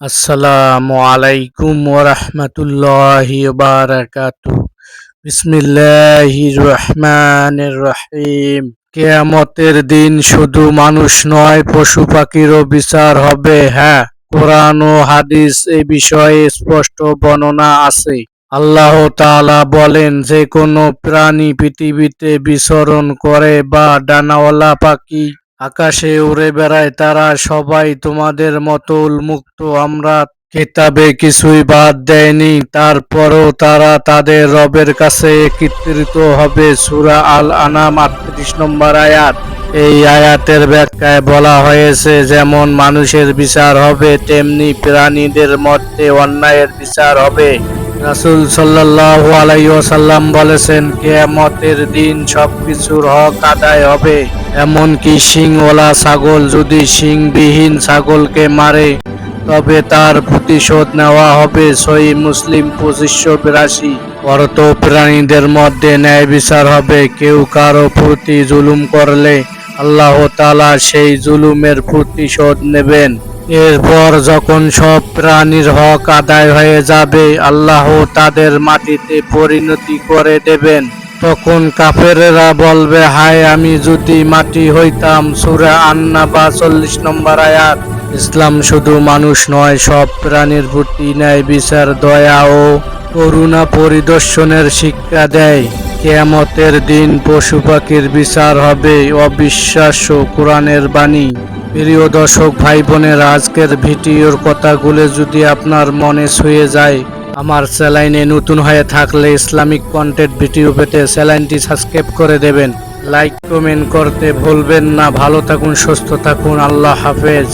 আসসালামু আলাইকুম ওরহমতুল্লাহি বারাকাতু বিসমিল্লাহির রহমানির রহিম কেয়ামতের দিন শুধু মানুষ নয়, পশু পাখিরও বিচার হবে। হ্যাঁ কোরআন ও হাদিস এ বিষয়ে স্পষ্ট বর্ণনা আছে। আল্লাহ তাআলা বলেন, যে কোনো প্রাণী পৃথিবীতে বিচরণ করে বা ডানাওয়ালা পাখি আকাশে উড়ে বেড়ায় তারা সবাই। তোমাদের মতো উন্মুক্ত আমরা কিতাবে কিছুই বাদ দেয়নি। তারপরও তারা তাদের রবের কাছে একত্রিত হবে। সুরা আল আনাম আটত্রিশ নম্বর আয়াত। এই আয়াতের ব্যাখ্যায় বলা হয়েছে, যেমন মানুষের বিচার হবে, তেমনি প্রাণীদের মধ্যে অন্যায়ের বিচার হবে। রাসূল সাল্লাল্লাহু আলাইহি ওয়াসাল্লাম বলেছেন, কিয়ামতের দিন সবকিছুর হক আদায় হবে। এমনকি শিংওয়ালা ছাগল যদি শিংবিহীন ছাগলকে মারে, তবে তার প্রতিশোধ নেওয়া হবে সই মুসলিম পঁচিশশো বিরাশি। অর্থ প্রাণীদের মধ্যে ন্যায় বিচার হবে। কেউ কারও প্রতি জুলুম করলে আল্লাহ তাআলা সেই জুলুমের প্রতিশোধ নেবেন। এরপর যখন সব প্রাণীর হক আদায় হয়ে যাবে, আল্লাহ তাদের মাটিতে পরিণতি করে দেবেন। তখন কাফেরেরা বলবে, হায়, আমি যদি মাটি হইতাম। সুরা আন্না বা চল্লিশ নম্বর আয়াত। ইসলাম শুধু মানুষ নয়, সব প্রাণীর প্রতি ন্যায় বিচার, দয়া ও করুণা পরিদর্শনের শিক্ষা দেয়। কেয়ামতের দিন পশু পাখির বিচার হবে অবিশ্বাস্য কোরআনের বাণী। প্রিয় দর্শক ভাই বোনের, আজকের ভিডিওর কথাগুলো যদি আপনার মনে ছুঁয়ে যায়, আমার চ্যানেলে নতুন হয়ে থাকলে ইসলামিক কন্টেন্ট ভিডিও পেতে চ্যানেলটি সাবস্ক্রাইব করে দেবেন। লাইক, কমেন্ট করতে ভুলবেন না। ভালো থাকুন, সুস্থ থাকুন। আল্লাহ হাফেজ।